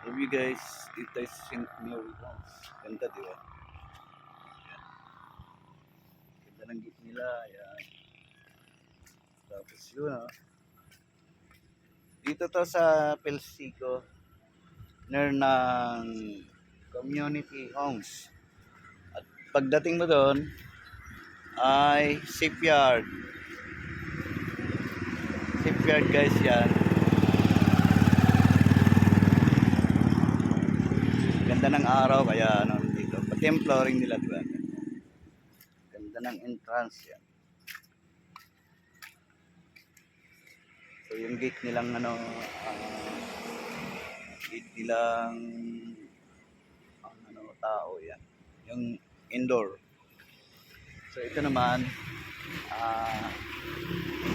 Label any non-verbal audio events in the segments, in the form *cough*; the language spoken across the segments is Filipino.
Love you guys. Dito tayo sa St. Mary House. Ganda, di ba? Ayan. Ganda ng gate nila. Ayan. Tapos yun, ah. Dito to sa Pelsico. Near ng community homes. At pagdating mo doon, ay shipyard. Shipyard guys yan. Ganda ng araw kaya ano dito. Pati yung flooring nila diba? Ganda ng entrance yan. So yung gate nilang ano ah, gate nilang ang ano tao yan. Yung indoor. So ito naman ah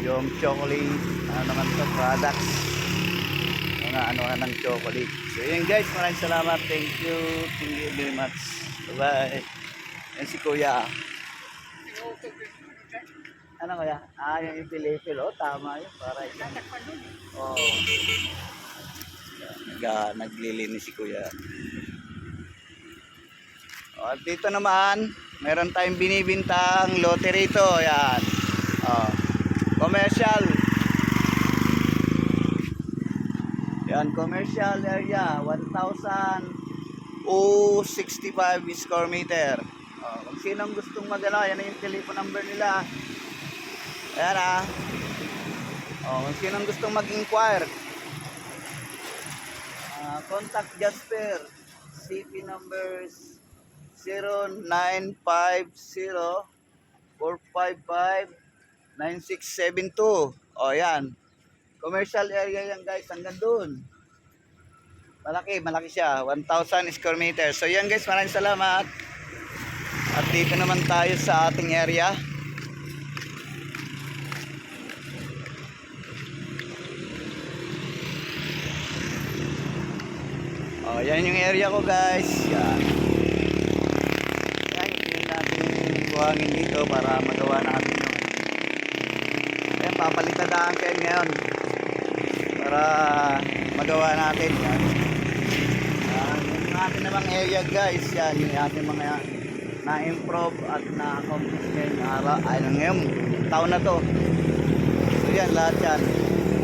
yung chocolate ano naman to products mga ano ng chocolate. So yun guys, maraming salamat. Thank you. Thank you very much. Bye-bye. Yan si Kuya. Ano kaya? Ah, yung ipilipil. Oh, tama yun. Para isang... Oh. Nag, naglilinis si Kuya. Oh, at dito naman, meron tayong binibintang lote rito. Yan. Oh. Commercial. Yan, commercial area, 1,065 square meter. Oh, kung sinong gustong magano, yan yung telephone number nila. Ayan ah. Oh, kung sinong gustong mag-inquire. Ah, contact Jasper. CP numbers 0950 455 9672. O yan. Commercial area yan guys, hanggang doon. Malaki, malaki siya. 1,000 square meter. So yan guys, maraming salamat. At dito naman tayo sa ating area. Oh, yan yung area ko guys. Yan. Yan, yung natin buhangin dito para magawa natin Ayan, papalitadaan kayo ngayon para magawa natin yan. Yan, yung ating namang area guys, yan yung ating mga na-improve at na-accomplish ngayong araw, ay ngayong taon na to. So yan, lahat yan.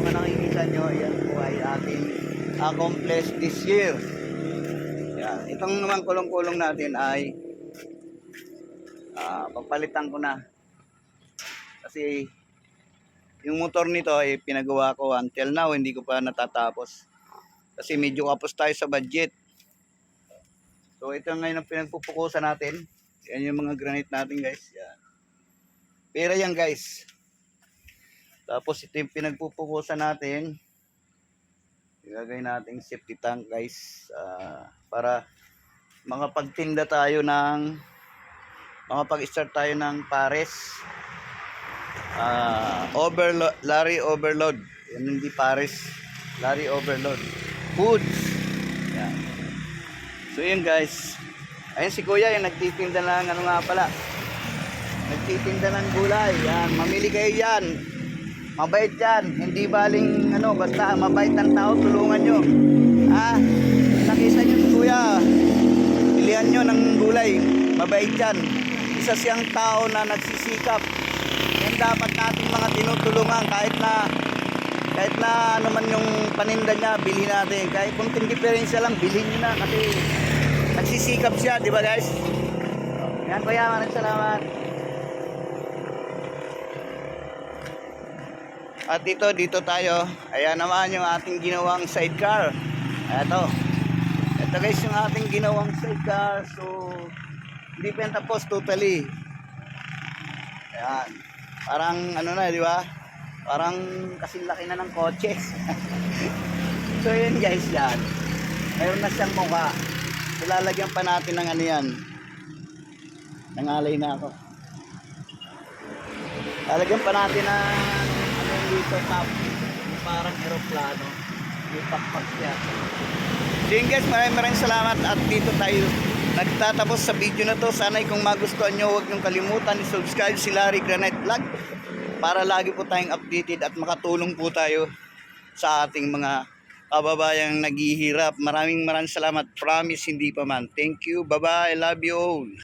Mga nakikita nyo, yan po ay ating accomplish this year. Yan, itong naman kulong-kulong natin ay ah papalitan ko na. Kasi yung motor nito ay pinagawa ko until now hindi ko pa natatapos. Kasi medyo kapos tayo sa budget. So ito ngayon ang pinagpupukusan natin. Yan yung mga granite natin guys. Yan. Pera yan guys. Tapos ito yung pinagpupukusan natin. Ilagay natin safety tank guys. ah, para makapagtinda tayo ng makapag-start tayo ng pares. Ah, overload, Larry overload. Yan hindi pares. Larry overload. Foods. Yan. So yun guys. Ayun si Kuya yung nagtitinda ng ano nga pala. Nagtitinda ng gulay. Yan, mamili kayo yan. Mabait yan. Hindi baling ano, basta mabait ang tao, tulungan nyo. Ha? Nakita nyo si Kuya. Pilihan nyo ng gulay. Mabait yan. Isa siyang tao na nagsisikap. Yan dapat natin mga tinutulungan kahit na kahit na ano man yung paninda niya, bilhin natin. Kahit kunting diferensya lang, bilhin niyo na kasi nagsisikap siya, di ba guys? Yan kuya, maraming salamat. At dito, dito tayo. Ayan naman yung ating ginawang sidecar. Ito. Ito guys yung ating ginawang sidecar. So, hindi pa tapos totally. Ayan. Parang ano na, di ba? Parang kasing laki na ng kotse. *laughs* so yun guys yan. Mayroon na siyang mukha. So, pa natin ng ano yan. Nangalay na ako. Lalagyan pa natin ng ano yung dito top. Parang aeroplano. May pakpak siya. So yun guys, maraming maraming salamat at dito tayo nagtatapos sa video na to. Sana'y kung magustuhan nyo, huwag niyong kalimutan i-subscribe si Larry Granite Vlog para lagi po tayong updated at makatulong po tayo sa ating mga kababayang naghihirap. Maraming maraming salamat. Promise, hindi pa man. Thank you. Bye-bye. Love you all.